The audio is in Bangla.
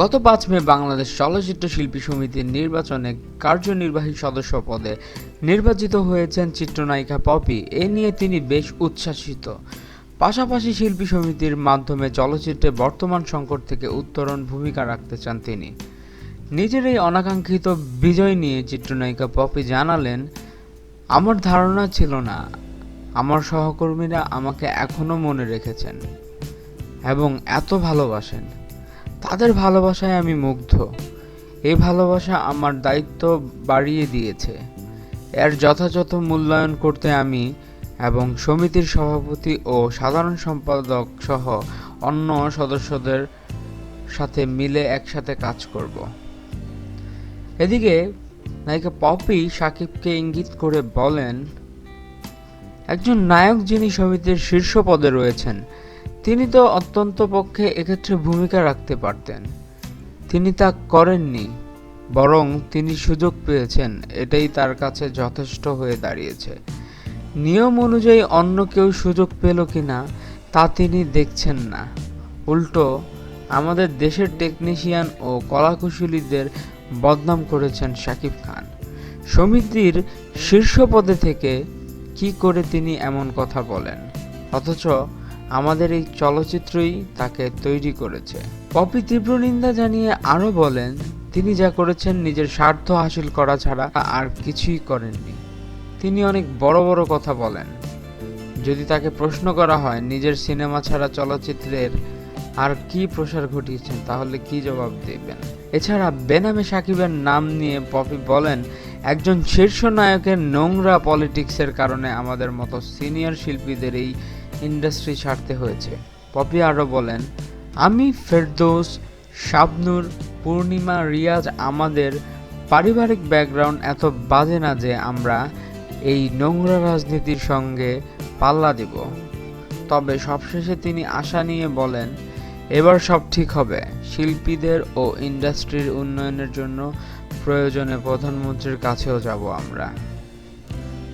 গত পাঁচ মে বাংলাদেশ চলচ্চিত্র শিল্পী সমিতির নির্বাচনে কার্যনির্বাহী সদস্য পদে নির্বাচিত হয়েছেন চিত্রনায়িকা পপি। এ নিয়ে তিনি বেশ উচ্ছ্বাসিত। পাশাপাশি শিল্পী সমিতির মাধ্যমে চলচ্চিত্রে বর্তমান সংকট থেকে উত্তরণ ভূমিকা রাখতে চান তিনি। নিজের এই অনাকাঙ্ক্ষিত বিজয় নিয়ে চিত্রনায়িকা পপি জানালেন, আমার ধারণা ছিল না। আমার সহকর্মীরা আমাকে এখনও মনে রেখেছেন এবং এত ভালোবাসেন। তাদের ভালোবাসায় আমি মুগ্ধ। এই ভালোবাসা আমার দায়িত্ব বাড়িয়ে দিয়েছে। এর যথাযথ মূল্যায়ন করতে আমি এবং সমিতির সভাপতি ও সাধারণ সম্পাদক সহ অন্য সদস্যদের সাথে মিলে একসাথে কাজ করব। এদিকে নায়িকা পপি সাকিবকে ইঙ্গিত করে বলেন, একজন নায়ক যিনি সমিতির শীর্ষ পদে রয়েছেন তিনি তো অত্যন্ত পক্ষে এক্ষেত্রে ভূমিকা রাখতে পারতেন। তিনি তা করেননি, বরং তিনি সুযোগ পেয়েছেন, এটাই তার কাছে যথেষ্ট হয়ে দাঁড়িয়েছে। নিয়ম অনুযায়ী অন্য কেউ সুযোগ পেল কিনা, তা তিনি দেখছেন না। উল্টো, আমাদের দেশের টেকনিশিয়ান ও কলাকুশলীদের বদনাম করেছেন শাকিব খান। সমিতির শীর্ষ পদে থেকে কি করে তিনি এমন কথা বলেন? অথচ আমাদের এই চলচ্চিত্রই তাকে তৈরি করেছে। পপি তীব্র নিন্দা জানিয়ে আরও বলেন, তিনি যা করেছেন নিজের স্বার্থ হাসিল করা ছাড়া আর কিছুই করেননি। তিনি অনেক বড় বড় কথা বলেন। যদি তাকে প্রশ্ন করা হয়, নিজের সিনেমা ছাড়া চলচ্চিত্রের আর কি প্রসার ঘটিয়েছেন, তাহলে কি জবাব দেবেন? এছাড়া বেনামে সাকিবের নাম নিয়ে পপি বলেন, একজন শীর্ষ নায়কের নোংরা পলিটিক্সের কারণে আমাদের মতো সিনিয়র শিল্পীদের এই ইন্ডাস্ট্রি ছাড়তে হয়েছে। পপি আরও বলেন, আমি ফেরদৌস, শাবনুর, পূর্ণিমা, রিয়াজ আমাদের পারিবারিক ব্যাকগ্রাউন্ড এত বাজে না যে আমরা এই নোংরা রাজনীতির সঙ্গে পাল্লা দেব। তবে সবশেষে তিনি আশা নিয়ে বলেন, এবার সব ঠিক হবে। শিল্পীদের ও ইন্ডাস্ট্রির উন্নয়নের জন্য প্রয়োজনে প্রধানমন্ত্রীর কাছেও যাব আমরা।